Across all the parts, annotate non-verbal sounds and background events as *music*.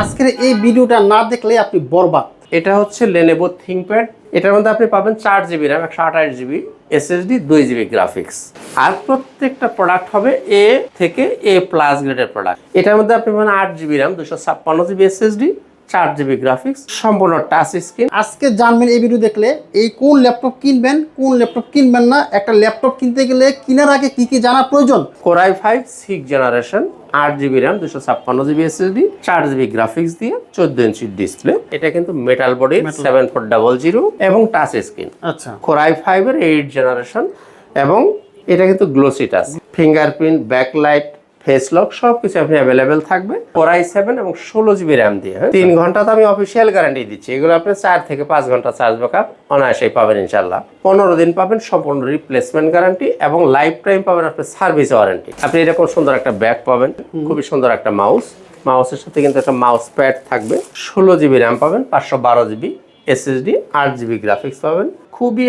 আজকের এই ভিডিওটা না দেখলে আপনি বরবাদ। এটা হচ্ছে লেনেভো থিংপ্যাড এটার মধ্যে আপনি পাবেন চার জিবি র্যাম একশো আঠাশ জিবি এসএসডি দুই জিবি গ্রাফিক্স আর প্রত্যেকটা প্রোডাক্ট হবে এ থেকে এ প্লাস গ্রেডের প্রোডাক্ট এটার মধ্যে আপনি পাবেন আট জিবি র্যাম দুশো ছাপ্পান্ন জিবি এসএসডি চার জিবি গ্রাফিক্স সম্পূর্ণ টাচ স্ক্রিন আজকে জানবেন এই ভিডিও দেখলে এই কোন ল্যাপটপ কিনবেন কোন ল্যাপটপ কিনবেন না একটা ল্যাপটপ কিনতে গেলে কেনার আগে কি কি জানা প্রয়োজন? Core i five six generation আট জিবি র্যাম দুশো ছাপ্পান্ন জিবি এস এসএসডি চার জিবি গ্রাফিক্স দিয়ে চোদ্দ ইঞ্চির ডিসপ্লে এটা কিন্তু metal body seven four double zero এবং টাচ স্ক্রিন আচ্ছা। কোরাই ফাইভের এইট জেনারেশন এবং এটা কিন্তু glossy touch fingerprint backlight face lock সব কিছু আপনি অ্যাভেলেবেল থাকবে। কোরাই সেভেন এবং ষোলো জিবি র্যাম দিয়ে হ্যাঁ? তিন ঘণ্টা তো আমি অফিসিয়াল গ্যারান্টি দিচ্ছি। এগুলো আপনি চার থেকে পাঁচ ঘণ্টা চার্জ ব্যাকআপ অনায়াসেই পাবেন ইনশাল্লাহ পনেরো দিন পাবেন সম্পূর্ণ রিপ্লেসমেন্ট গ্যারান্টি এবং লাইফ টাইম পাবেন আপনি সার্ভিস ওয়ারেন্টি আপনি এরকম সুন্দর একটা ব্যাগ পাবেন খুবই সুন্দর একটা মাউস মাউসের সাথে কিন্তু একটা মাউস প্যাড থাকবে। ষোলো জিবি র্যাম পাবেন পাঁচশো বারো জিবি এসএসডি আট জিবি গ্রাফিক্স পাবেন। খুবই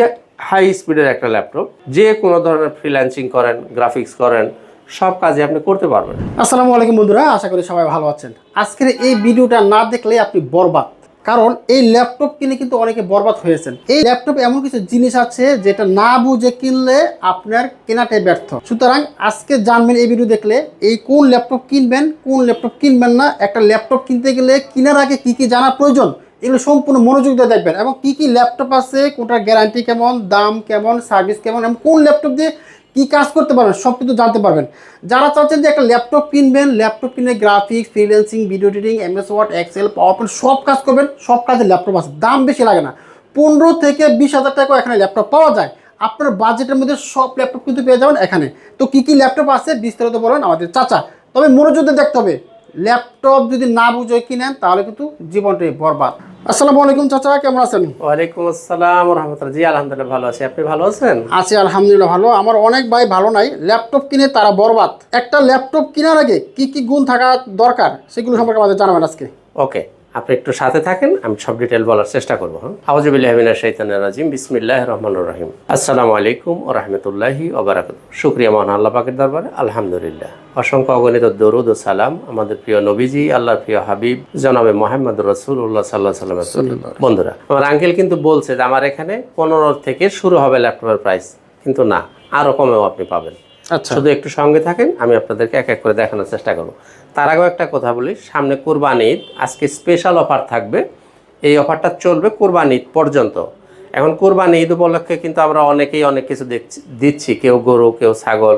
হাই স্পিডের একটা ল্যাপটপ যে কোনো ধরনের ফ্রিল্যান্সিং করেন গ্রাফিক্স করেন সব কাজে আপনি করতে পারবেন। আসসালামু আলাইকুম বন্ধুরা, আশা করি সবাই ভালো আছেন। আজকের এই ভিডিওটা না দেখলে আপনি বরবাদ। কারণ এই ল্যাপটপ কিনে কিন্তু অনেকে বরবাদ হয়েছেন। এই ল্যাপটপ এমন কিছু জিনিস আছে যেটা না বুঝে কিনলে আপনার কেনাটাই ব্যর্থ। সুতরাং আজকে জানবেন এই ভিডিও দেখলে, এই কোন ল্যাপটপ কিনবেন, কোন ল্যাপটপ কিনবেন না, একটা ল্যাপটপ কিনতে গেলে কেনার আগে কি কি জানা প্রয়োজন, এগুলো সম্পূর্ণ মনোযোগ দিয়ে দেখবেন। এবং কি কি ল্যাপটপ আছে, কোনটার গ্যারান্টি কেমন, দাম কেমন সার্ভিস কেমন, এবং কোন ল্যাপটপ দিয়ে কি কাজ করতে পারবেন, সব কিছু জানতে পারবেন। যারা চাচ্ছেন যে একটা ল্যাপটপ কিনবেন, ল্যাপটপ কিনে graphics freelancing video editing MS Word Excel power সব কাজ করবেন, সব কাজে ল্যাপটপ আছে। দাম বেশি লাগে না। পনেরো থেকে বিশ হাজার টাকা এখানে ল্যাপটপ পাওয়া যায়। আপনার বাজেটের মধ্যে সব ল্যাপটপ কিন্তু পেয়ে যাবেন এখানে। তো কি কি ল্যাপটপ আছে বিস্তারিত বলেন আমাদের চাচা। তবে মনোযোগ দেখতে হবে, ল্যাপটপ যদি না বুঝে কিনেন, তাহলে কিন্তু জীবনটাই বরবাদ। আসসালামু আলাইকুম চাচা কেমন আছেন? ওয়ালাইকুম আসসালাম রহমতুল্লাহ। জি আলহামদুলিল্লাহ ভালো আছি। আপনি ভালো আছেন? আছি আলহামদুলিল্লাহ ভালো। আমার অনেক ভাই ভালো নাই ল্যাপটপ কিনে তারা বরবাদ। একটা ল্যাপটপ কেনার আগে কি কি গুণ থাকা দরকার সেগুলো সম্পর্কে আমাদের জানাবেন আজকে। ওকে। আপনি একটু সাথে থাকেন আমি সব ডিটেল বলার চেষ্টা করব হ্যাঁ? আউজবিল্লাহমিনা শৈতানের রাজিম বিসমিল্লাহ রহমান রহিম। আসসালামু আলাইকুম ও রহমতুল্লাহি ওবরাকাত শুক্রিয়া মহান আল্লাহ পাকের দরবারে আলহামদুলিল্লাহ। অসংখ্য অগণিত দরুদ ও সালাম আমাদের প্রিয় নবীজি আল্লাহর প্রিয় হাবিব জনাবে মোহাম্মদ রসুল্লাহ সাল্লাহ সাল্লাম। বন্ধুরা আমার আঙ্কেল কিন্তু বলছে যে আমার এখানে পনেরো থেকে শুরু হবে ল্যাপটপের প্রাইস কিন্তু না আরও কমেও আপনি পাবেন। আচ্ছা। শুধু একটু সঙ্গে থাকেন আমি আপনাদেরকে এক এক করে দেখানোর চেষ্টা করব। তার আগেও একটা কথা বলি সামনে কোরবান ঈদ আজকে স্পেশাল অফার থাকবে। এই অফারটা চলবে কোরবান ঈদ পর্যন্ত। এখন কোরবান ঈদ উপলক্ষে কিন্তু আমরা অনেকেই অনেক কিছু দেখছি দিচ্ছি কেউ গরু কেউ ছাগল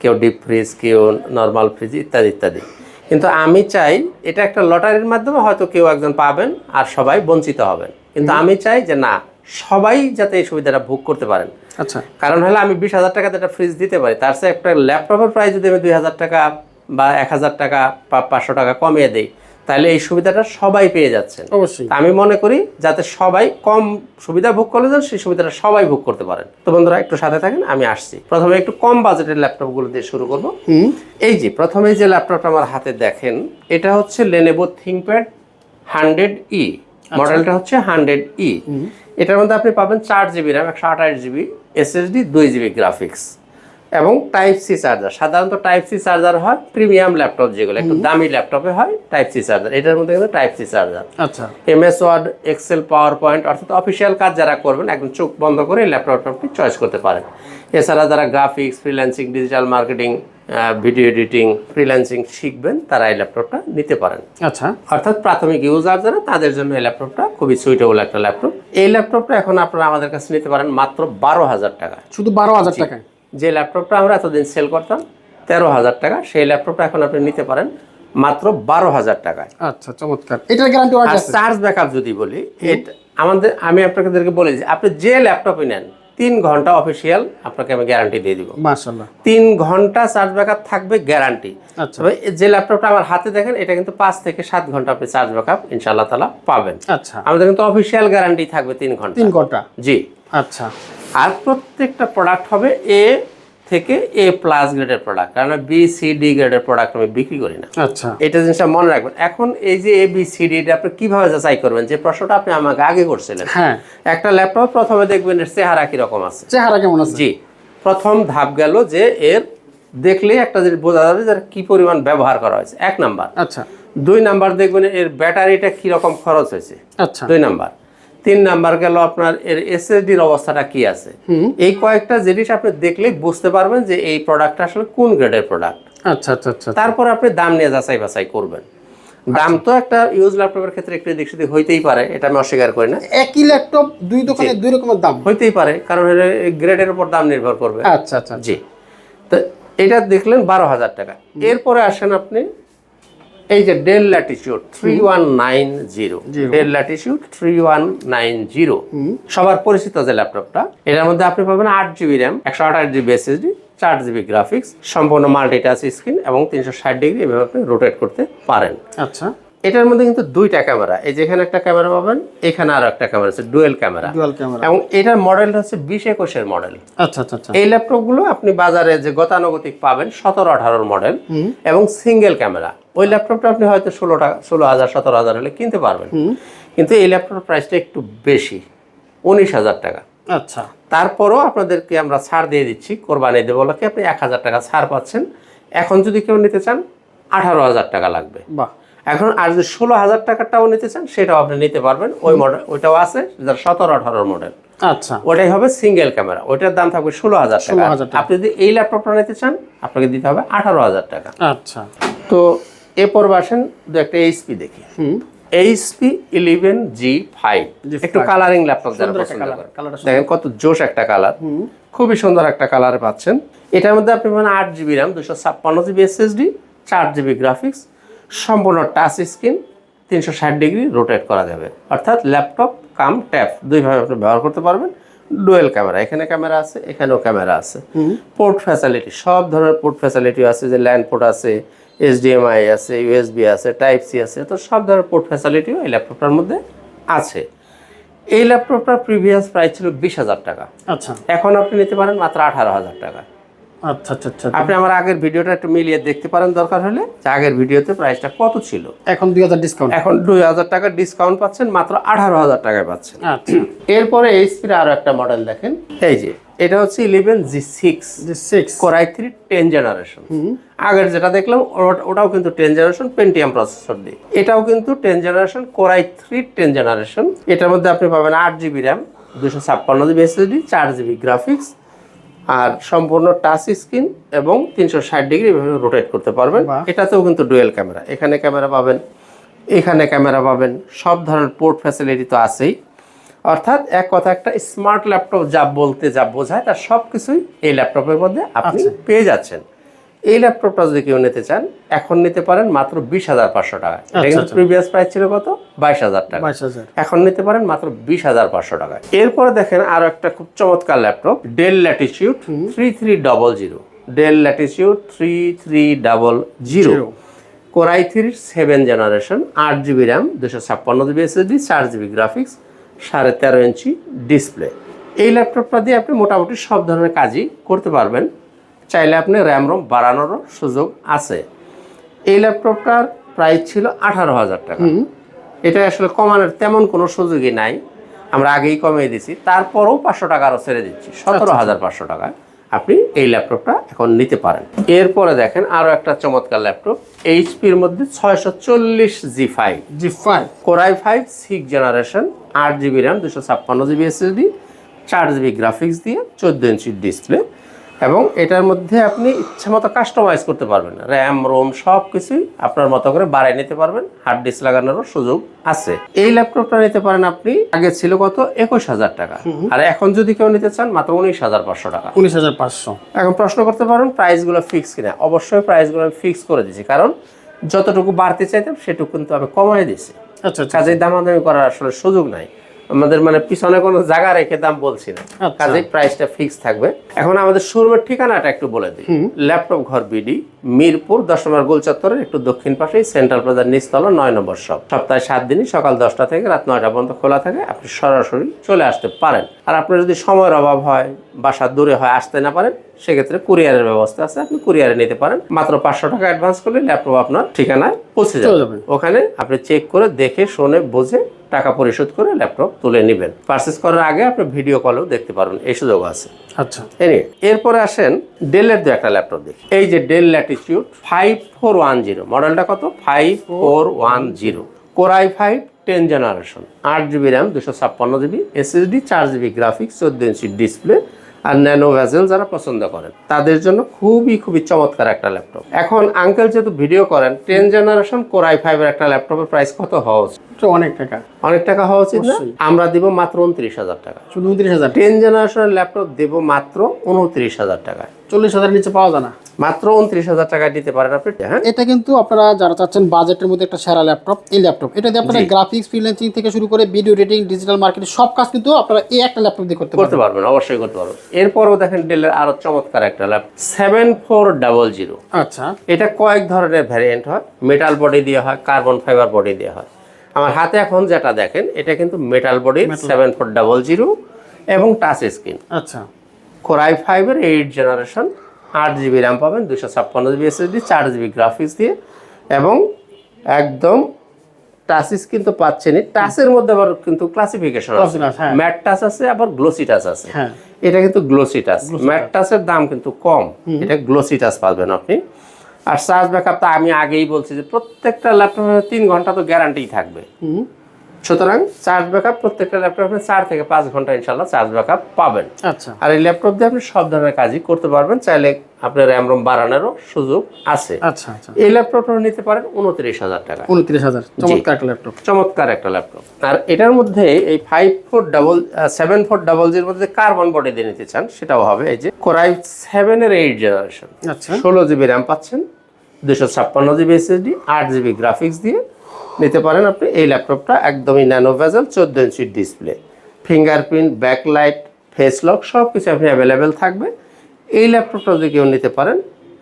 কেউ ডিপ ফ্রিজ কেউ নর্মাল ফ্রিজ ইত্যাদি ইত্যাদি। কিন্তু আমি চাই এটা একটা লটারির মাধ্যমে হয়তো কেউ একজন পাবেন আর সবাই বঞ্চিত হবেন। কিন্তু আমি চাই যে না সবাই যাতে এই সুবিধাটা ভোগ করতে পারেন। আচ্ছা। কারণ হলে আমি বিশ হাজার টাকাতে একটা ফ্রিজ দিতে পারি তার সাথে একটা ল্যাপটপের প্রাইস যদি আমি দুই হাজার টাকা বা এক হাজার টাকা বা পাঁচশো টাকা কমিয়ে দিই তাহলে এই সুবিধাটা সবাই পেয়ে যাচ্ছেন। অবশ্যই। আমি মনে করি যাতে সবাই কম সুবিধা ভোগ করলে যান সেই সুবিধাটা সবাই ভোগ করতে পারেন। তো বন্ধুরা একটু সাথে থাকেন আমি আসছি। প্রথমে একটু কম বাজেটের ল্যাপটপগুলো দিয়ে শুরু করব। এই যে প্রথমে যে ল্যাপটপটা আমার হাতে দেখেন এটা হচ্ছে লেনেভো থিংপ্যাড হান্ড্রেড ই মডেলটা হচ্ছে হান্ড্রেড ই এটার মধ্যে আপনি পাবেন চার জিবি র্যাম একশো আঠাশ জিবি এসএসডি দুই জিবি গ্রাফিক্স এবং টাইপ সি চার্জার সাধারণত টাইপ সি চার্জার হয় প্রিমিয়াম ল্যাপটপ যেগুলো একটু দামি ল্যাপটপে হয় টাইপ সি চার্জার এটার মধ্যে কিন্তু টাইপ সি চার্জার আচ্ছা। MS Word Excel power point অর্থাৎ অফিসিয়াল কাজ যারা করবেন একদম চোখ বন্ধ করে ল্যাপটপটা চয়েস করতে পারেন। এছাড়া যারা graphics freelancing digital marketing video editing freelancing শিখবেন তারা এই ল্যাপটপটা নিতে পারেন। আচ্ছা। অর্থাৎ প্রাথমিক ইউজার যারা তাদের জন্য এই ল্যাপটপটা খুবই সুইটেবল একটা ল্যাপটপ এই ল্যাপটপটা এখন আপনারা আমাদের কাছে নিতে পারেন মাত্র বারো হাজার টাকা শুধু বারো হাজার টাকায়? যে ল্যাপটপটা আমরা এতদিন সেল করতাম তেরো হাজার টাকা সেই ল্যাপটপটা এখন আপনি নিতে পারেন মাত্র বারো হাজার টাকায়। আচ্ছা চমৎকার। এটার গ্যারান্টি চার্জ ব্যাকআপ যদি বলি এটা আমাদের আমি আপনাদেরকে বলি যে আপনি যে ল্যাপটপই নেন তিন ঘণ্টা অফিসিয়াল আপনাকে আমি গ্যারান্টি দিয়ে দিব। তিন ঘণ্টা চার্জ ব্যাকআপ থাকবে গ্যারান্টি আচ্ছা। তবে যে ল্যাপটপটা আমার হাতে দেখেন এটা কিন্তু পাঁচ থেকে সাত ঘণ্টা আপনি চার্জ ব্যাকআপ ইনশাআল্লাহ তালা পাবেন। আচ্ছা। আমাদের কিন্তু অফিসিয়াল গ্যারান্টি থাকবে তিন ঘণ্টা। তিন ঘণ্টা? জি। আচ্ছা। আর প্রত্যেকটা প্রোডাক্ট হবে এ থেকে এ প্লাস গ্রেডের প্রোডাক্ট কারণ বি সি ডি গ্রেডের প্রোডাক্ট আমি বিক্রি করি না। আচ্ছা। এটা জিনিসটা মনে রাখবেন। এখন এই যে এ বি সি ডি এটা আপনি কীভাবে যাচাই করবেন? যে প্রশ্নটা আপনি আমাকে আগে করছিলেন। হ্যাঁ। একটা ল্যাপটপ প্রথমে দেখবেন এর চেহারা কীরকম আছে। চেহারা কেমন আছে? জি। প্রথম ধাপ গেল যে এর দেখলে একটা জিনিস বোঝা যাবে যে কি পরিমাণ ব্যবহার করা হয়েছে। এক নাম্বার। আচ্ছা। দুই নাম্বার দেখবেন এর ব্যাটারিটা কীরকম খরচ হয়েছে। আচ্ছা। দুই নাম্বার। তিন নাম্বার গেল আপনার এর এসএসডির অবস্থাটা কি আছে? এই কয়েকটা জিনিস আপনি দেখলেই বুঝতে পারবেন যে এই প্রোডাক্টটা আসলে কোন গ্রেডের প্রোডাক্ট আচ্ছা আচ্ছা আচ্ছা তারপর আপনি দাম নিয়ে যাচাই বাছাই করবেন। দাম তো একটা ইউজ ল্যাপটপের ক্ষেত্রে একটু দিক সেদিক হইতেই পারে এটা আমি অস্বীকার করি না। একই ল্যাপটপ দুই দোকানে দুই রকমের দাম। হইতেই পারে কারণ গ্রেডের উপর দাম নির্ভর করবে। আচ্ছা আচ্ছা জি। তো এটা দেখলেন বারো হাজার টাকা। এরপরে আসেন আপনি এই যে Dell Latitude three one nine zero. Dell Latitude three one nine zero সবার পরিচিত যে ল্যাপটপটা এটার মধ্যে আপনি পাবেন আট জিবি র্যাম একশো আঠাশ জিবি এসএসডি চার জিবি গ্রাফিক্স সম্পূর্ণ মাল্টিটাচ স্ক্রিন এবং তিনশো ষাট ডিগ্রি এভাবে আপনি রোটেট করতে পারেন। আচ্ছা। এটার মধ্যে কিন্তু দুইটা ক্যামেরা এই যেখানে একটা ক্যামেরা পাবেন এখানে আরও একটা ক্যামেরা আছে ডুয়েল ক্যামেরা এবং এটার মডেলটা হচ্ছে বিশ একুশের মডেল আচ্ছা আচ্ছা আচ্ছা। এই ল্যাপটপগুলো আপনি বাজারে যে গতানুগতিক পাবেন সতেরো আঠারোর মডেল এবং সিঙ্গেল ক্যামেরা ওই ল্যাপটপটা আপনি হয়তো ষোলো টাকা ষোলো হাজার সতেরো হাজার হলে কিনতে পারবেন। কিন্তু এই ল্যাপটপের প্রাইসটা একটু বেশি উনিশ হাজার টাকা। আচ্ছা। তারপরও আপনাদেরকে আমরা ছাড় দিয়ে দিচ্ছি কোরবানি দেবলাকে আপনি এক হাজার টাকা ছাড় পাচ্ছেন। এখন যদি কেউ নিতে চান আঠারো হাজার টাকা লাগবে। বাহ। এখন আর যদি ষোলো হাজার টাকারটাও নিতে চান সেটাও আপনি নিতে পারবেন। ওই মডেল ওইটাও আছে যার সতেরো আঠারোর মডেল আচ্ছা। ওটাই হবে সিঙ্গেল ক্যামেরা ওইটার দাম থাকবে ষোলো হাজার টাকা। আপনি যদি এই ল্যাপটপটা নিতে চান আপনাকে দিতে হবে আঠারো হাজার টাকা। আচ্ছা। তো এরপর আসেন দু একটা এইচপি দেখি। HP eleven G five G5 একটু কালারিং ল্যাপটপ যারা পছন্দ কালার করেন। দেখেন কত জোশ একটা কালার খুবই সুন্দর একটা কালার পাচ্ছেন। এটার মধ্যে আপনি পাবেন আট জিবি র্যাম দুশো ছাপ্পান্ন জিবি এসএসডি চার জিবি গ্রাফিক্স সম্পূর্ণ টাচ স্ক্রিন তিনশো ষাট ডিগ্রি রোটেট করা যাবে। অর্থাৎ ল্যাপটপ কাম ট্যাপ দুইভাবে আপনি ব্যবহার করতে পারবেন। ডুয়েল ক্যামেরা এখানে ক্যামেরা আছে এখানেও ক্যামেরা আছে। পোর্ট ফ্যাসিলিটি সব ধরনের পোর্ট ফ্যাসিলিটি আছে যে ল্যান্ড পোর্ট আছে এইচডিএমআই আছে ইউএসবি আছে টাইপ সি আছে তো সব ধরনের পোর্ট ফ্যাসিলিটিও এই ল্যাপটপটার মধ্যে আছে। এই ল্যাপটপটার প্রিভিয়াস প্রাইস ছিল বিশ হাজার টাকা। আচ্ছা। এখন আপনি নিতে পারেন মাত্র আঠারো হাজার টাকা। আচ্ছা আচ্ছা আচ্ছা আপনি আমার আগের ভিডিওটা একটু মিলিয়ে দেখতে পারেন দরকার হলে। যে আগের ভিডিওতে প্রাইসটা কত ছিল? এখন দুই হাজার ডিসকাউন্ট এখন দুই হাজার টাকা ডিসকাউন্ট পাচ্ছেন মাত্র আঠারো হাজার টাকায় পাচ্ছেন। আচ্ছা। এরপরে এইচপির আরও একটা মডেল দেখেন। এই যে এটা হচ্ছে eleven G six G six core i three ten generation আগের যেটা দেখলাম ওটাও কিন্তু টেন জেনারেশন পেন্টিয়াম প্রসেসর দিয়ে। এটাও কিন্তু ten generation core i three ten generation এটার মধ্যে আপনি পাবেন আট জিবি র্যাম দুশো ছাপ্পান্ন জিবি এসএসডি চার জিবি গ্রাফিক্স আর সম্পূর্ণ টাচ স্ক্রিন এবং তিনশো ষাট ডিগ্রি এভাবে রোটেট করতে পারবেন। এটাতেও কিন্তু ডুয়েল ক্যামেরা এখানে ক্যামেরা পাবেন এখানে ক্যামেরা পাবেন সব ধরনের পোর্ট ফ্যাসিলিটি তো আছেই। অর্থাৎ এক কথা একটা স্মার্ট ল্যাপটপ যা বলতে যা বোঝায় তার সব কিছুই এই ল্যাপটপের মধ্যে আপনি পেয়ে যাচ্ছেন। এই ল্যাপটপটা যদি কেউ নিতে চান এখন নিতে পারেন মাত্র বিশ হাজার পাঁচশো টাকা। এটা কিন্তু আচ্ছা। প্রিভিয়াস প্রাইস ছিল কত? বাইশ হাজার টাকা। এখন নিতে পারেন মাত্র বিশ হাজার পাঁচশো টাকায় এরপরে দেখেন আরও একটা খুব চমৎকার laptop Dell Latitude three three double zero Dell Latitude three three double zero. Core i থ্রির সেভেন জেনারেশন আট জিবি র্যাম দুশো ছাপ্পান্ন জিবি এসএসডি চার জিবি গ্রাফিক্স সাড়ে তেরো ইঞ্চি ডিসপ্লে এই ল্যাপটপটা দিয়ে আপনি মোটামুটি সব ধরনের কাজই করতে পারবেন। চাইলে আপনি র্যাম রোম বাড়ানোরও সুযোগ আছে। এই ল্যাপটপটার প্রাইস ছিল আঠারো হাজার টাকা। এটা আসলে কমানোর তেমন কোনো সুযোগই নাই। আমরা আগেই কমিয়ে দিছি তারপরেও পাঁচশো টাকা আরও ছেড়ে দিচ্ছি। সতেরো হাজার পাঁচশো টাকায় আপনি এই ল্যাপটপটা এখন নিতে পারেন। এরপরে দেখেন আরও একটা চমৎকার ল্যাপটপ এইচপির মধ্যে ছয়শো চল্লিশ G five. G five. Core i five six generation আট জিবি র্যাম দুশো ছাপ্পান্ন জিবি এসএসডি চার জিবি গ্রাফিক্স দিয়ে চোদ্দ ইঞ্চি ডিসপ্লে এবং এটার মধ্যে আপনি ইচ্ছা মতো কাস্টমাইজ করতে পারবেন। র্যাম রোম সব কিছুই আপনার মতো করে বাড়াই নিতে পারবেন। হার্ড ডিস্ক লাগানোরও সুযোগ আছে। এই ল্যাপটপটা নিতে পারেন আপনি আগে ছিল কত? একুশ হাজার টাকা। আর এখন যদি কেউ নিতে চান মাত্র উনিশ হাজার পাঁচশো টাকা। উনিশ হাজার পাঁচশো। এখন প্রশ্ন করতে পারেন প্রাইসগুলো ফিক্স কিনা? অবশ্যই প্রাইসগুলো আমি ফিক্স করে দিয়েছি কারণ যতটুকু বাড়তে চাইতাম সেটুকু কিন্তু আমি কমাই দিয়েছি কাজেই দামাদামি করার আসলে সুযোগ নাই। আমাদের মানে পিছনে কোনো জায়গা রেখে দাম বলছি না। কাজেই প্রাইসটা ফিক্স থাকবে। এখন আমাদের শোরুমের ঠিকানাটা একটু বলে দিই। ল্যাপটপ ঘর বিডি মিরপুর দশ নম্বর গোল চত্বরের একটু দক্ষিণ পাশেই সেন্ট্রাল প্লাজার নিচতলা নয় নম্বর শপ সপ্তাহে সাত দিনই সকাল দশটা থেকে রাত নয়টা পর্যন্ত খোলা থাকে। আপনি সরাসরি চলে আসতে পারেন। আর আপনার যদি সময়ের অভাব হয় বাসা দূরে হয় আসতে না পারেন সেক্ষেত্রে কুরিয়ারের ব্যবস্থা আছে। আপনি কুরিয়ারে নিতে পারেন। মাত্র পাঁচশো টাকা অ্যাডভান্স করলে ল্যাপটপ আপনার ঠিকানায় পৌঁছে যাবে। ওখানে আপনি চেক করে দেখে শুনে বুঝে টাকা পরিশোধ করে ল্যাপটপ তুলে নেবেন। পারচেস করার আগে আপনি ভিডিও কলেও দেখতে পারবেন এই সুযোগ আছে। আচ্ছা। এরপরে আসেন ডেলের দু একটা ল্যাপটপ দেখি। এই যে Dell Latitude five four one zero মডেলটা কত? Five four one zero core i five ten generation আট জিবি র্যাম দুশো ছাপ্পান্ন জিবি এসএসডি চার জিবি গ্রাফিক্স চোদ্দ ইঞ্চি ডিসপ্লে আর ন্যানো ভ্যাজেল যারা পছন্দ করেন তাদের জন্য খুবই খুবই চমৎকার একটা ল্যাপটপ। এখন আঙ্কেল যেহেতু ভিডিও করেন টেন জেনারেশন কোরআই ফাইভের একটা ল্যাপটপের প্রাইস কত? হওয়া অনেক টাকা। অনেক টাকা হওয়া উচিত না? আমরা দিব মাত্র উনত্রিশ হাজার টাকা। শুধু উনত্রিশ হাজার টেন জেনারেশনের ল্যাপটপ দেবো মাত্র উনত্রিশ হাজার টাকায় চল্লিশ হাজার নিচে পাওয়া যায় না। মাত্র উনত্রিশ হাজার টাকায় দিতে পারেন আপনি। হ্যাঁ? এটা কিন্তু আপনারা যারা চাচ্ছেন বাজেটের মধ্যে একটা সেরা ল্যাপটপ এই ল্যাপটপ। এটা দিয়ে আপনারা গ্রাফিক্স ফ্রিল্যান্সিং থেকে শুরু করে ভিডিও এডিটিং ডিজিটাল মার্কেটিং সব কাজ কিন্তু আপনারা এই একটা ল্যাপটপ দিয়ে করতে করতে পারবেন। পারবেন অবশ্যই করতে পারবেন। এরপরও দেখেন ডেলের আরও চমৎকার একটা laptop seven four double zero আচ্ছা। এটা কয়েক ধরনের ভ্যারিয়েন্ট হয়। মেটাল বডি দিয়ে হয় কার্বন ফাইবার বডি দিয়ে হয়। আমার হাতে এখন যেটা দেখেন এটা কিন্তু metal body seven four double zero এবং টাচ স্ক্রিন আচ্ছা। কোরআই ফাইভের এইট জেনারেশন আট জিবি র্যাম পাবেন দুশো ছাপ্পান্ন জিবি এসএসডি চার জিবি গ্রাফিক্স দিয়ে এবং একদম টাচ স্ক্রিন তো পাচ্ছেনই। টাচের মধ্যে আবার কিন্তু ক্লাসিফিকেশন আছে। ম্যাট টাচ আছে আবার গ্লোসি টাচ আছে। হ্যাঁ। এটা কিন্তু গ্লোসি টাচ ম্যাট টাচের দাম কিন্তু কম। এটা গ্লোসি টাচ পাবেন আপনি। আর চার্জ ব্যাকআপ তো আমি আগেই বলছি যে প্রত্যেকটা ল্যাপটপে তিন ঘণ্টা তো গ্যারান্টি থাকবে। সুতরাং চার্জ ব্যাকআপ প্রত্যেকটা ল্যাপটপে চার থেকে পাঁচ ঘণ্টা ইনশাল্লাহ চার্জ ব্যাকআপ পাবেন। আচ্ছা। আর এই ল্যাপটপ দিয়ে আপনি সব ধরনের কাজই করতে পারবেন চাইলে আপনার র্যাম রোম বাড়ানোরও সুযোগ আছে। আচ্ছা আচ্ছা। এই ল্যাপটপটা নিতে পারেন উনত্রিশ হাজার টাকা। উনত্রিশ হাজার চমৎকার একটা ল্যাপটপ চমৎকার একটা ল্যাপটপ আর এটার মধ্যে এই five four double seven four double জির মধ্যে কার্বন বডি দিয়ে নিতে চান সেটাও হবে। এই যে কোরাই সেভেনের এইট জেনারেশন আচ্ছা। ষোলো জিবি র্যাম পাচ্ছেন দুশো ছাপ্পান্ন জিবি এসএসডি আট জিবি গ্রাফিক্স দিয়ে নিতে পারেন আপনি। এই ল্যাপটপটা একদমই ন্যানো ভেজেল চোদ্দ ইঞ্চির display. Fingerprint backlight face lock সব কিছু আপনি অ্যাভেলেবেল থাকবে। এই ল্যাপটপটা যদি কেউ নিতে পারেন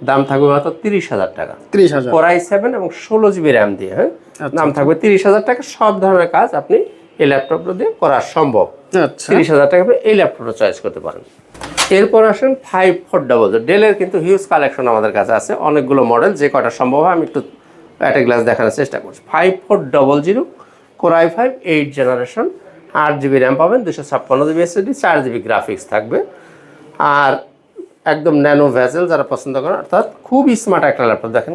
দাম থাকবে মাত্র তিরিশ হাজার টাকা। তিরিশ হাজার। কোরাই সেভেন এবং ষোলো জিবি র্যাম দিয়ে হ্যাঁ? আচ্ছা, দাম থাকবে তিরিশ হাজার টাকা। সব ধরনের কাজ আপনি এই ল্যাপটপটা দিয়ে করা সম্ভব। আচ্ছা। তিরিশ হাজার টাকা আপনি এই ল্যাপটপটা চয়েস করতে পারেন। এরপর আসেন ফাইভ ফোর ডাবল ডেলের কিন্তু হিউজ কালেকশন আমাদের কাছে আছে। অনেকগুলো মডেল যে কটা সম্ভব হয় আমি একটু একটা গ্লাস দেখানোর চেষ্টা করছি। Five four double zero core i five eight generation আট জিবি র্যাম পাবেন দুশো ছাপ্পান্ন জিবি এসএসডি চার জিবি গ্রাফিক্স থাকবে। আর একদম ন্যানো ভ্যাজেল যারা পছন্দ করেন অর্থাৎ খুবই স্মার্ট একটা ল্যাপটপ দেখেন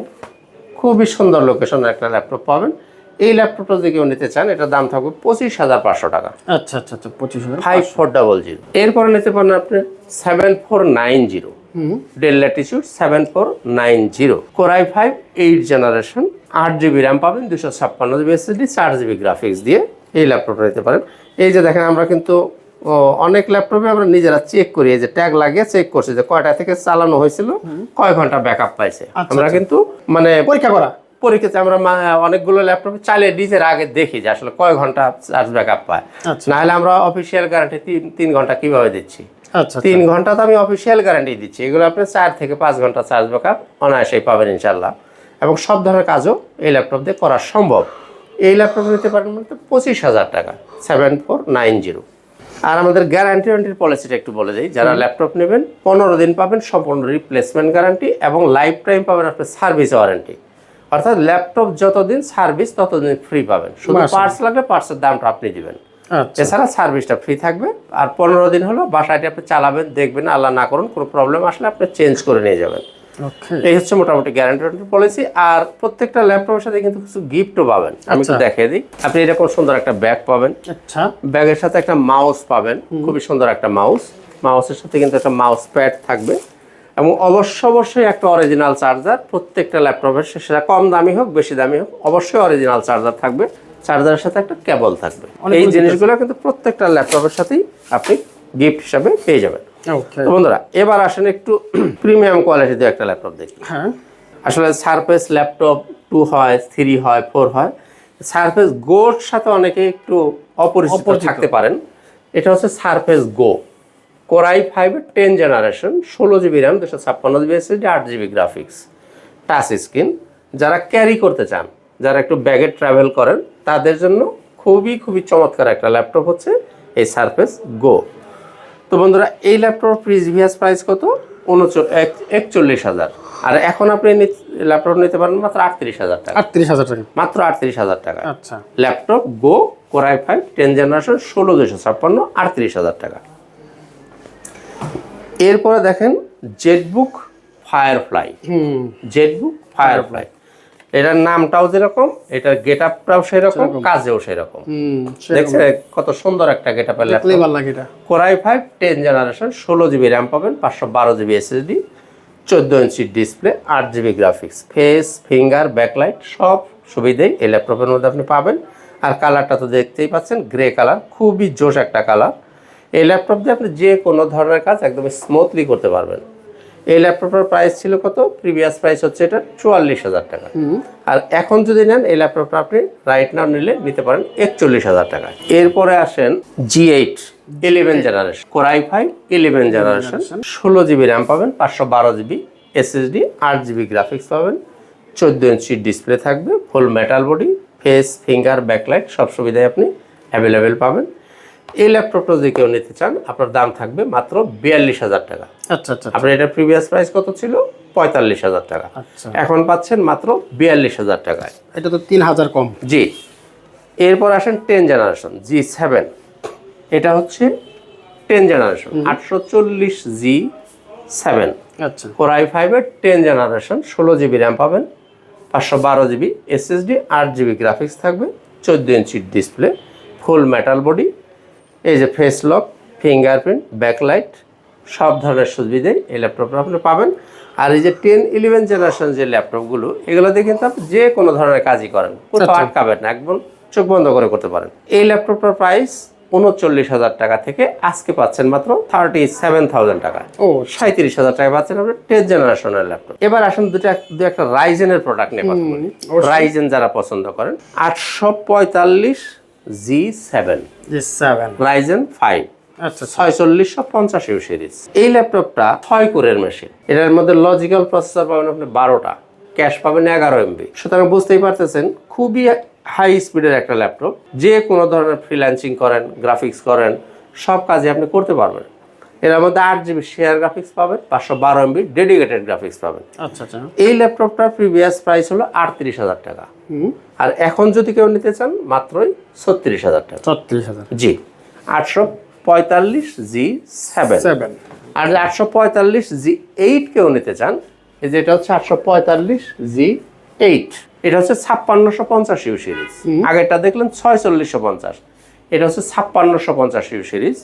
খুবই সুন্দর লোকেশনের একটা ল্যাপটপ পাবেন। এই ল্যাপটপটা যদি কেউ নিতে চান এটার দাম থাকবে পঁচিশ হাজার পাঁচশো টাকা। আচ্ছা আচ্ছা আচ্ছা পঁচিশ হাজার ফাইভ ফোর ডাবল জিরো এরপরে নিতে পারেন আপনি seven four nine zero Dell Latitude seven four nine zero core i five eight generation আট জিবি র্যাম পাবেন দুশো ছাপ্পান্ন জিবি এসএসডি চার জিবি গ্রাফিক্স দিয়ে এই ল্যাপটপটা নিতে পারেন। এই যে দেখেন আমরা কিন্তু অনেক ল্যাপটপে আমরা নিজেরা চেক করি। এই যে ট্যাগ লাগিয়ে চেক করছি যে কয়টা থেকে চালানো হয়েছিল কয় ঘণ্টা ব্যাকআপ পাইছে। আচ্ছা, আমরা কিন্তু মানে পরীক্ষা করা। পরীক্ষাতে আমরা অনেকগুলো ল্যাপটপে চালিয়ে নিজের আগে দেখি যে আসলে কয় ঘণ্টা চার্জ ব্যাকআপ পায়। আচ্ছা। নাহলে আমরা অফিসিয়াল গ্যারান্টি তিন তিন ঘণ্টা কীভাবে দিচ্ছি? আচ্ছা তিন ঘণ্টা তো আমি অফিসিয়াল গ্যারান্টি দিচ্ছি। এগুলো আপনি চার থেকে পাঁচ ঘণ্টা চার্জ ব্যাকআপ অনায়াসেই পাবেন ইনশাল্লাহ এবং সব ধরনের কাজও এই ল্যাপটপ দিয়ে করা সম্ভব। এই ল্যাপটপ নিতে পারেন বলতে পঁচিশ হাজার টাকা সেভেন ফোর নাইন জিরো আর আমাদের গ্যারান্টি ওয়ারেন্টির পলিসিটা একটু বলে দিই। যারা ল্যাপটপ নেবেন পনেরো দিন পাবেন সম্পূর্ণ রিপ্লেসমেন্ট গ্যারান্টি এবং লাইফ টাইম পাবেন আপনার সার্ভিস ওয়ারেন্টি অর্থাৎ ল্যাপটপ যতদিন সার্ভিস ততদিন ফ্রি পাবেন। শুধু। পার্টস লাগলে পার্টসের দামটা আপনি দিবেন। আচ্ছা এছাড়া সার্ভিসটা ফ্রি থাকবে। আর পনেরো দিন হলো বাসাটি আপনি চালাবেন দেখবেন আল্লাহ না করুন কোনো প্রবলেম আসলে আপনি চেঞ্জ করে নিয়ে যাবেন। এই হচ্ছে মোটামুটি গ্যারান্টি পলিসি আর প্রত্যেকটা ল্যাপটপের সাথে কিন্তু কিছু গিফটও পাবেন। আমি একটু আচ্ছা। দেখিয়ে দিই। আপনি এরকম সুন্দর একটা ব্যাগ পাবেন। আচ্ছা। ব্যাগের সাথে একটা মাউস পাবেন। খুবই সুন্দর একটা মাউস মাউসের সাথে কিন্তু একটা মাউস প্যাড থাকবে। এবং অবশ্য অবশ্যই একটা অরিজিনাল চার্জার প্রত্যেকটা ল্যাপটপের সেটা কম দামি হোক বেশি দামি হোক অবশ্যই অরিজিনাল চার্জার থাকবে। চার্জারের সাথে একটা কেবল থাকবে। এই জিনিসগুলো কিন্তু প্রত্যেকটা ল্যাপটপের সাথেই আপনি গিফট হিসাবে পেয়ে যাবেন। তো বন্ধুরা এবার আসেন একটু *clears throat* প্রিমিয়াম কোয়ালিটিতে একটা ল্যাপটপ দেখি। হ্যাঁ। আসলে সারফেস ল্যাপটপ টু হয় থ্রি হয় ফোর হয়। সারফেস গোর সাথে অনেকে একটু অপরিচিত। থাকতে পারেন। এটা হচ্ছে সারফেস গো কোরাই ফাইভের টেন জেনারেশন ষোলো জিবি র্যাম দুশো ছাপ্পান্ন জিবি এসএসডি আট জিবি গ্রাফিক্স টাচ স্ক্রিন যারা ক্যারি করতে চান যারা একটু ব্যাগে ট্রাভেল করেন তাদের জন্য খুবই খুবই চমৎকার একটা ল্যাপটপ হচ্ছে এই সারফেস গো তো বন্ধুরা এই ল্যাপটপ প্রিভিয়াস প্রাইস কত? উনচ একচল্লিশ হাজার। আর এখন আপনি ল্যাপটপ নিতে পারেন মাত্র আটত্রিশ হাজার টাকা। আটত্রিশ হাজার টাকা। মাত্র আটত্রিশ হাজার টাকা। আচ্ছা। Laptop go core i five ten generation ষোলো দুশো ছাপ্পান্ন আটত্রিশ হাজার টাকা। এরপরে দেখেন জেটবুক ফায়ারফ্লাই হুম। জেটবুক ফায়ারফ্লাই এটার নামটাও যেরকম এটার গেট আপটাও সেরকম। কাজেও সেরকম। দেখছেন কত সুন্দর একটা গেট আপের laptop core i five ten generation ষোলো জিবি র্যাম পাবেন পাঁচশো বারো জিবি এসএসডি চোদ্দ ইঞ্চি ডিসপ্লে আট GB graphics face finger backlight সব সুবিধেই এই ল্যাপটপের মধ্যে আপনি পাবেন। আর কালারটা তো দেখতেই পাচ্ছেন গ্রে কালার খুবই জোশ একটা কালার এই ল্যাপটপ দিয়ে আপনি যে কোনো ধরনের কাজ একদম স্মুথলি করতে পারবেন। এই ল্যাপটপটার প্রাইস ছিল কত? প্রিভিয়াস প্রাইস হচ্ছে এটা চুয়াল্লিশ হাজার টাকা। আর এখন যদি নেন এই ল্যাপটপটা আপনি রাইট নাও নিলে নিতে পারেন একচল্লিশ হাজার টাকা। এরপরে আসেন G eight eleven generation core i five eleven generation ষোলো জিবি র্যাম পাবেন পাঁচশো বারো জিবি এসএসডি আট জিবি গ্রাফিক্স পাবেন চোদ্দ ইঞ্চি ডিসপ্লে থাকবে full metal body face finger backlight সব সুবিধাই আপনি অ্যাভেলেবেল পাবেন। এই ল্যাপটপটা যদি কেউ নিতে চান আপনার দাম থাকবে মাত্র বিয়াল্লিশ হাজার টাকা। আচ্ছা আচ্ছা আপনার এটার প্রিভিয়াস প্রাইস কত ছিল? পঁয়তাল্লিশ হাজার টাকা। আচ্ছা। এখন পাচ্ছেন মাত্র বিয়াল্লিশ হাজার টাকায়। এটা তো তিন হাজার কম। জি। এরপর আসেন টেন জেনারেশন জি সেভেন এটা হচ্ছে টেন জেনারেশন আটশো চল্লিশ জি সেভেন আচ্ছা। ফোর আই ফাইভের টেন জেনারেশন ষোলো জিবি র্যাম পাবেন পাঁচশো বারো জিবি এসএসডি আট জিবি গ্রাফিক্স থাকবে চোদ্দ ইঞ্চির ডিসপ্লে ফুল মেটাল বডি এই যে ফেস লক ফিঙ্গারপ্রিন্ট ব্যাকলাইট সব ধরনের সুবিধাই এই ল্যাপটপটা আপনি পাবেন। আর এই যে টেন ইলেভেন জেনারেশন যে ল্যাপটপগুলো এগুলো দিয়ে কিন্তু আপনি যে কোনো ধরনের কাজই করেন কোথাও আচ্ছা। আটকাবেন না একদম চোখ বন্ধ করে করতে পারেন। এই ল্যাপটপটার প্রাইস উনচল্লিশ হাজার টাকা থেকে আজকে পাচ্ছেন মাত্র থার্টি সেভেন থাউজেন্ড টাকা। ও সাঁত্রিশ হাজার টাকা পাচ্ছেন আপনি টেন জেনারেশনের ল্যাপটপ এবার আসুন দুটো দু একটা রাইজেনের প্রোডাক্ট নিয়ে রাইজেন যারা পছন্দ করেন আটশো পঁয়তাল্লিশ G seven G seven Ryzen five আচ্ছা ছয়চল্লিশশো পঞ্চাশ ইউ সিরিজ এই ল্যাপটপটা ছয় কোরের মেশিন এটার মধ্যে লজিক্যাল প্রসেসর পাবেন আপনি বারোটা। ক্যাশ পাবেন এগারো এমবি সুতরাং বুঝতেই পারতেছেন খুবই হাই স্পিডের একটা ল্যাপটপ। যে কোনো ধরনের ফ্রিল্যান্সিং করেন গ্রাফিক্স করেন সব কাজে আপনি করতে পারবেন। এর মধ্যে আট জিবি শেয়ার গ্রাফিক্স পাবেন পাঁচশো বারো এমবি ডেডিকেটেড গ্রাফিক্স পাবেন। আচ্ছা আচ্ছা। এই ল্যাপটপটার প্রিভিয়াস প্রাইস হলো আটত্রিশ হাজার টাকা। আর এখন যদি কেউ নিতে চান মাত্রই ছত্রিশ হাজার টাকা। ছত্রিশ হাজার। জি। আটশো পঁয়তাল্লিশ জি সেভেন। সেভেন। আর আটশো পঁয়তাল্লিশ জি এইট কেউ নিতে চান এই যে এটা হচ্ছে আটশো পঁয়তাল্লিশ জি এইট। এটা হচ্ছে ছাপ্পান্নশো পঞ্চাশ ইউ সিরিজ আগেরটা দেখলেন ছয়চল্লিশশো পঞ্চাশ। এটা হচ্ছে ছাপ্পান্নশো পঞ্চাশ ইউ সিরিজ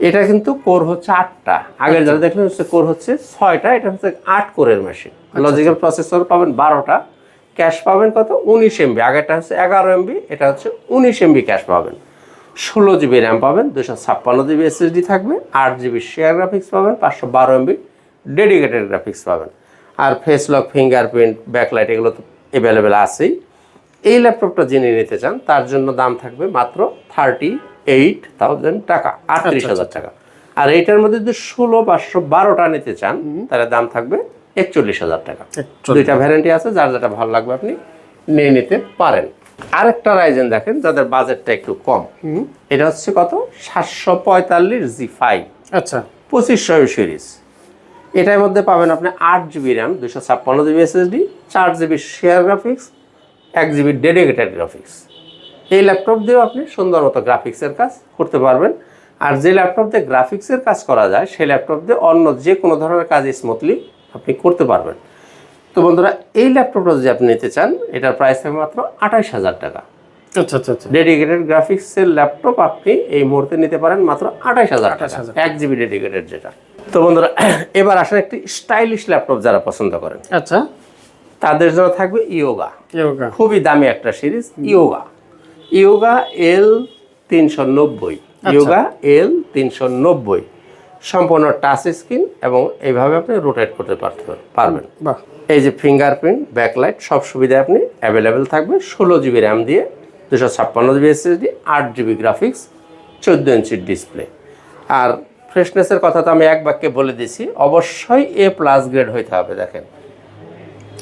এটা কিন্তু কোর হচ্ছে আটটা। আগের যারা দেখলেন হচ্ছে কোর হচ্ছে ছয়টা এটা হচ্ছে আট কোরের মেশিন লজিক্যাল প্রসেসর পাবেন বারোটা ক্যাশ পাবেন কত? উনিশ এমবি আগেরটা হচ্ছে এগারো এমবি এটা হচ্ছে উনিশ এমবি ক্যাশ পাবেন। ষোলো জিবি র্যাম পাবেন দুশো ছাপ্পান্ন জিবি এসএসডি থাকবে আট জিবি শেয়ার গ্রাফিক্স পাবেন পাঁচশো বারো এমবি ডেডিকেটেড গ্রাফিক্স পাবেন। আর ফেস লক ফিঙ্গারপ্রিন্ট ব্যাকলাইট এগুলো তো অ্যাভেলেবেল আছেই। এই ল্যাপটপটা যিনি নিতে চান তার জন্য দাম থাকবে মাত্র থার্টি এইট থাউজেন্ড টাকা আটত্রিশ হাজার টাকা। আর এইটার মধ্যে যদি ষোলো পাঁচশো বারোটা নিতে চান তাহলে দাম থাকবে একচল্লিশ হাজার টাকা। দুইটা ভ্যারান্টি আছে যার যেটা ভালো লাগবে আপনি নিয়ে নিতে পারেন। আরেকটা রাইজেন দেখেন যাদের বাজেটটা একটু কম। এটা হচ্ছে কত? সাতশো পঁয়তাল্লিশ জি ফাইভ আচ্ছা। পঁচিশশো সিরিজ এটার মধ্যে পাবেন আপনি আট জিবি র্যাম দুশো ছাপ্পান্ন জিবি এসএসডি চার জিবি শেয়ার গ্রাফিক্স এক জিবি ডেডিকেটেড গ্রাফিক্স এই ল্যাপটপ দিয়েও আপনি সুন্দর মতো গ্রাফিক্সের কাজ করতে পারবেন। আর যে ল্যাপটপ দিয়ে গ্রাফিক্সের কাজ করা যায় সেই ল্যাপটপ দিয়ে অন্য যে কোনো ধরনের কাজ স্মুথলি আপনি করতে পারবেন। তো বন্ধুরা এই ল্যাপটপটা যদি আপনি নিতে চান এটার প্রাইস থাকবে মাত্র আঠাইশ হাজার টাকা। আচ্ছা আচ্ছা ডেডিকেটেড গ্রাফিক্সের ল্যাপটপ আপনি এই মুহূর্তে নিতে পারেন মাত্র আঠাইশ হাজার টাকা। 28,000 এক জিবি ডেডিকেটেড যেটা। তো বন্ধুরা *clears throat* এবার আসলে একটি স্টাইলিশ ল্যাপটপ যারা পছন্দ করেন। আচ্ছা। তাদের জন্য থাকবে ইয়োগা। ইয়োগা। খুবই দামি একটা সিরিজ ইয়োগা। ইয়োগা এল তিনশো নব্বই। ইয়োগা এল তিনশো নব্বই। সম্পূর্ণ টাচ স্ক্রিন এবং এইভাবে আপনি রোটেট করতে পারতে- পারবেন। বাহ। এই যে ফিঙ্গারপ্রিন্ট ব্যাকলাইট সব সুবিধা আপনি অ্যাভেলেবেল থাকবে। ষোলো জিবি র্যাম দিয়ে দুশো ছাপ্পান্ন জিবি এসএসডি আট জিবি গ্রাফিক্স চোদ্দ ইঞ্চির ডিসপ্লে। আর ফ্রেশনেসের কথা তো আমি এক বাক্যে বলে দিছি অবশ্যই এ প্লাস গ্রেড হইতে হবে দেখেন।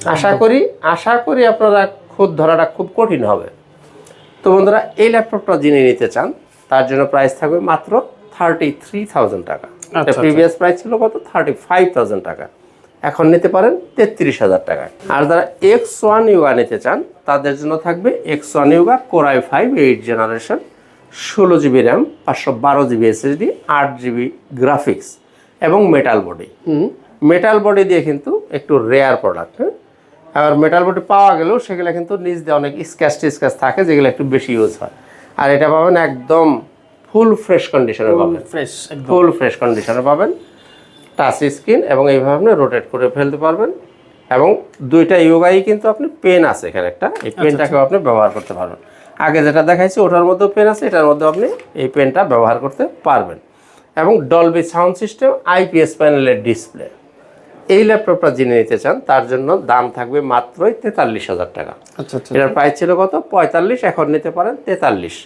আশা করি আশা করি আপনারা খুদ ধরাটা খুব কঠিন হবে। তো বন্ধুরা এই ল্যাপটপটা যিনি নিতে চান তার জন্য প্রাইস থাকবে মাত্র থার্টি থ্রি থাউজেন্ড টাকা। আচ্ছা, প্রিভিয়াস প্রাইস ছিল কত? থার্টি ফাইভ থাউজেন্ড টাকা। এখন নিতে পারেন তেত্রিশ হাজার টাকায়। আর যারা এক্স ওয়ান ইউগা নিতে চান তাদের জন্য থাকবে X one Yoga core i five eight generation ষোলো জিবি র্যাম পাঁচশো বারো জিবি এসএসডি আট জিবি গ্রাফিক্স এবং মেটাল বডি মেটাল বডি দিয়ে কিন্তু একটু রেয়ার প্রোডাক্ট হ্যাঁ? আর মেটাল বডি পাওয়া গেলেও সেগুলো কিন্তু নিচ দিয়ে অনেক স্ক্যাচ টিস্ক্যাচ থাকে যেগুলো একটু বেশি ইউজ হয়। আর এটা পাবেন একদম ফুল ফ্রেশ কন্ডিশনে পাবেন। ফ্রেশ একদম। ফুল ফ্রেশ কন্ডিশনে পাবেন। টাচ স্ক্রিন এবং এইভাবে আপনি রোটেট করে ফেলতে পারবেন। এবং দুইটা ইউগাই কিন্তু আপনি পেন আছে এখানে একটা। এই পেনটাকেও আপনি ব্যবহার করতে পারবেন। আগে যেটা দেখাইছি ওটার মধ্যেও পেন আছে এটার মধ্যেও আপনি এই পেনটা ব্যবহার করতে পারবেন। এবং ডলবি সাউন্ড সিস্টেম আইপিএস প্যানেলের ডিসপ্লে এই ল্যাপটপটা যিনি নিতে চান তার জন্য দাম থাকবে মাত্রই তেতাল্লিশ হাজার টাকা। আচ্ছা আচ্ছা। এটার প্রাইস ছিল কত? পঁয়তাল্লিশ এখন নিতে পারেন তেতাল্লিশ।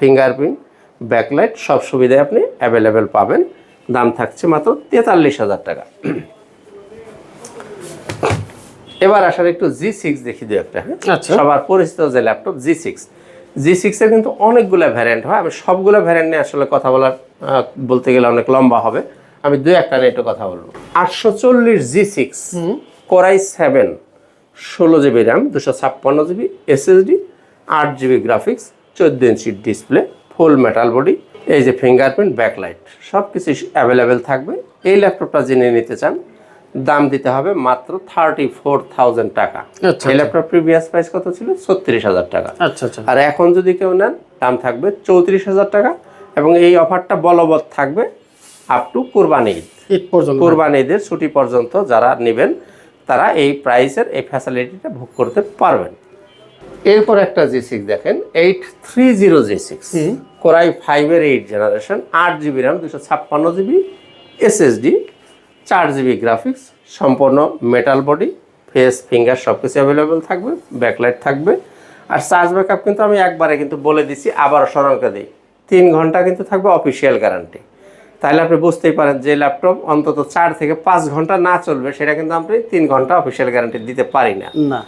ফিঙ্গারপ্রিন্ট ব্যাকলাইট সব সুবিধায় আপনি অ্যাভেলেবেল পাবেন। দাম থাকছে মাত্র তেতাল্লিশ হাজার টাকা। এবার আসার একটু জি সিক্স দেখি দু একটা হ্যাঁ? আচ্ছা। সবার পরিচিত যে ল্যাপটপ জি সিক্স জি সিক্সের কিন্তু অনেকগুলো ভ্যারিয়েন্ট হয়। আমি সবগুলো ভ্যারিয়েন্ট নিয়ে আসলে কথা বলার বলতে গেলে অনেক লম্বা হবে। আমি দু একটা একটু কথা বলব। আটশো চল্লিশ G six core i seven ষোলো জিবি র্যাম দুশো ছাপ্পান্ন জিবি এসএসডি আট জিবি গ্রাফিক্স চোদ্দ inch display full metal body এই যে ফিঙ্গারপ্রিন্ট ব্যাকলাইট সব কিছু অ্যাভেলেবেল থাকবে। এই ল্যাপটপটা জেনে নিতে চান দাম দিতে হবে মাত্র থার্টি ফোর থাউজেন্ড টাকা। আচ্ছা, এই ল্যাপটপ প্রিভিয়াস প্রাইস কত ছিল? ছত্রিশ হাজার টাকা। আচ্ছা আচ্ছা। আর এখন যদি কেউ নেন দাম থাকবে চৌত্রিশ হাজার টাকা এবং এই অফারটা বলবৎ থাকবে আপ টু কোরবানি ঈদ। পর্যন্ত। কোরবানি ঈদের ছুটি পর্যন্ত যারা নেবেন তারা এই প্রাইসের এই ফ্যাসিলিটিটা ভোগ করতে পারবেন। এরপর একটা জি সিক্স দেখেন eight three zero G six core i ফাইভের এইট জেনারেশন আট জিবি র্যাম দুশো ছাপ্পান্ন জিবি এসএসডি চার জিবি গ্রাফিক্স সম্পূর্ণ মেটাল বডি ফেস ফিঙ্গার সব কিছু অ্যাভেলেবেল থাকবে ব্যাকলাইট থাকবে। আর চার্জ ব্যাকআপ কিন্তু আমি একবারে কিন্তু বলে দিছি আবার স্মরণকে দিই তিন ঘণ্টা কিন্তু থাকবে অফিসিয়াল গ্যারান্টি তাহলে আপনি বুঝতেই পারেন যে ল্যাপটপ অন্তত চার থেকে পাঁচ ঘণ্টা না চলবে সেটা কিন্তু আপনি তিন ঘণ্টা অফিসিয়াল গ্যারান্টি দিতে পারি না। না।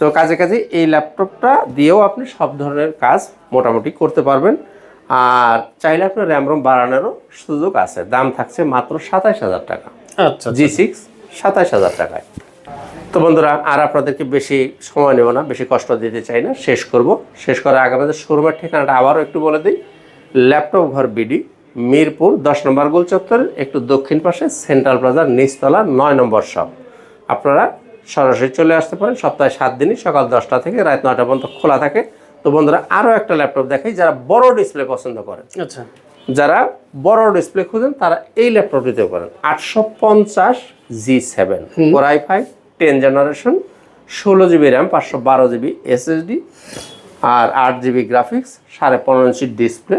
তো কাজে কাজে এই ল্যাপটপটা দিয়েও আপনি সব ধরনের কাজ মোটামুটি করতে পারবেন। আর চাইলে আপনার র্যাম রোম বাড়ানোরও সুযোগ আছে দাম থাকছে মাত্র সাতাইশ হাজার টাকা। আচ্ছা জি সিক্স সাতাইশ হাজার টাকায়। তো বন্ধুরা আর আপনাদেরকে বেশি সময় নেব না বেশি কষ্ট দিতে চাই না শেষ করব। শেষ করার আগে আমাদের শোরুমের ঠিকানাটা আবারও একটু বলে দিই ল্যাপটপ ঘর বিডি মিরপুর দশ নম্বর গোল চত্বরের একটু দক্ষিণ পাশে সেন্ট্রাল প্লাজার নিচতলা নয় নম্বর শপ আপনারা সরাসরি চলে আসতে পারেন সপ্তাহে সাত দিনই সকাল দশটা থেকে রাত নয়টা পর্যন্ত খোলা থাকে। তো বন্ধুরা আরও একটা ল্যাপটপ দেখাই যারা বড় ডিসপ্লে পছন্দ করেন। আচ্ছা। যারা বড় ডিসপ্লে খুঁজেন তারা এই ল্যাপটপ নিতে পারেন আটশো পঞ্চাশ G seven four I five ten generation ষোলো জিবি র্যাম পাঁচশো বারো জিবি এসএসডি আর আট জিবি গ্রাফিক্স সাড়ে পনেরো ইঞ্চির ডিসপ্লে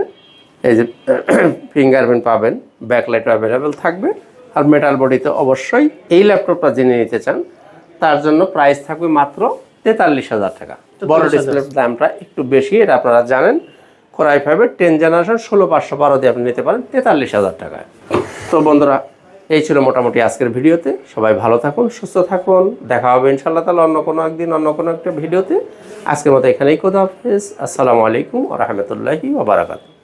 এই যে *clears throat* ফিঙ্গারপ্রিন্ট পাবেন ব্যাকলাইটও অ্যাভেলেবেল থাকবে। আর মেটাল বডিতে অবশ্যই এই ল্যাপটপটা জেনে নিতে চান তার জন্য প্রাইস থাকবে মাত্র তেতাল্লিশ হাজার টাকা। বড় 43,000 ডিসপ্লের দামটা একটু বেশি এটা আপনারা জানেন। কোরাই ফাইভের টেন জেনারেশন ষোলো পাঁচশো বারো দিয়ে আপনি নিতে পারেন তেতাল্লিশ হাজার টাকায়। তো বন্ধুরা এই ছিল মোটামুটি আজকের ভিডিওতে। সবাই ভালো থাকুন সুস্থ থাকুন। দেখা হবে ইনশাল্লাহ তাহলে অন্য কোনো একদিন অন্য কোনো একটা ভিডিওতে। আজকের মতো এখানেই কোথাও হাফেজ। আসসালামু আলাইকুম রহমতুল্লাহি ওবরাকাতু